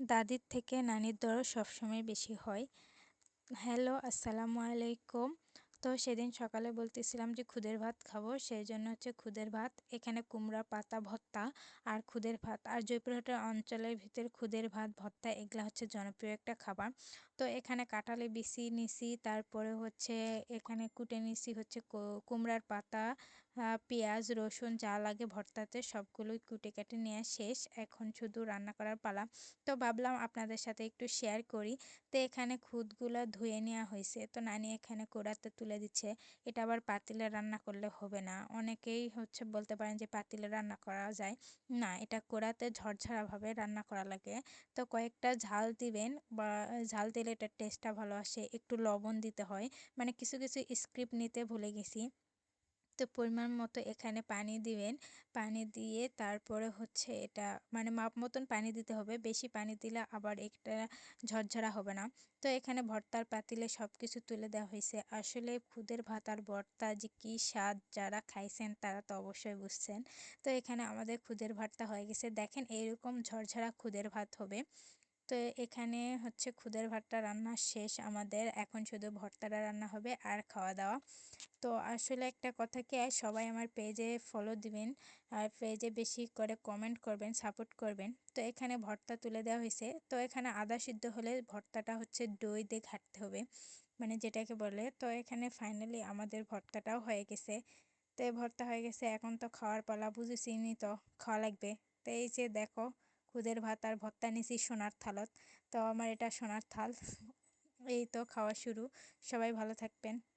দাদির থেকে নানির দরদ সবসময় বেশি হয়। হ্যালো, আসসালামু আলাইকুম। তো সেদিন সকালে বলতেছিলাম যে খুদের ভাত খাব, সেই জন্য হচ্ছে খুদের ভাত, এখানে কুমড়া পাতা ভর্তা আর খুদের ভাত। আর জয়পুরহাটের অঞ্চলের ভিতরে খুদের ভাত, ভর্তা এগুলো হচ্ছে জনপ্রিয় একটা খাবার। তো এখানে কাঁঠালে বিসি নিছি, তারপরে হচ্ছে এখানে কুটে নিছি হচ্ছে কুমড়ার পাতা পেঁয়াজ, রসুন যা লাগে ভর্তাতে সবগুলোই কুটে কেটে নেওয়া শেষ। এখন শুধু রান্না করার পালা। তো ভাবলাম আপনাদের সাথে একটু শেয়ার করি। তো এখানে খুদগুলো ধুয়ে নেওয়া হয়েছে। তো নানি এখানে কোড়াতে তুলে দিচ্ছে। এটা আবার পাতিলে রান্না করলে হবে না। অনেকেই হচ্ছে বলতে পারেন যে পাতিলে রান্না করা যায় না। এটা কোড়াতে ঝরঝরাভাবে রান্না করা লাগে। তো কয়েকটা ঝাল দিবেন বা ঝাল দিলে এটার টেস্টটা ভালো আসে। একটু লবণ দিতে হয়। মানে কিছু কিছু স্ক্রিপ্ট নিতে ভুলে গেছি। তো পরিমাণ মতো এখানে পানি দিবেন। পানি দিয়ে তারপরে হচ্ছে এটা মানে মাপ মতন পানি দিতে হবে। বেশি পানি দিলে আবার একটা ঝরঝরা হবে না। তো এখানে ভর্তার পাতিলে সব কিছু তুলে দেওয়া হয়েছে। আসলে খুদের ভাত আর ভর্তা যে কী স্বাদ যারা খাইছেন তারা তো অবশ্যই বুঝছেন। তো এখানে আমাদের খুদের ভাতটা হয়ে গেছে। দেখেন এইরকম ঝরঝরা খুদের ভাত হবে। তো এখানে হচ্ছে খুদের ভাতটা রান্না শেষ। আমাদের এখন শুধু ভর্তাটা রান্না হবে আর খাওয়া দাওয়া। তো আসলে একটা কথা কি, সবাই আমার পেজে ফলো দিবেন, আর পেজে বেশি করে কমেন্ট করবেন সাপোর্ট করবেন। তো এখানে ভর্তা তুলে দেওয়া হয়েছে। তো এখানে আদা সিদ্ধ হলে ভর্তাটা হচ্ছে দই দিয়ে ঘাটতে হবে মানে যেটাকে বলে। তো এখানে ফাইনালি আমাদের ভর্তাটাও হয়ে গেছে। তো ভর্তা হয়ে গেছে, এখন তো খাওয়ার পালা বুঝেছিনি তো, খাওয়া লাগবে। তো এই যে দেখো খুদের ভাত আর ভর্তা নিছি সোনার থালত। তো আমার এটা সোনার থাল। এই তো খাওয়া শুরু। সবাই ভালো থাকবেন।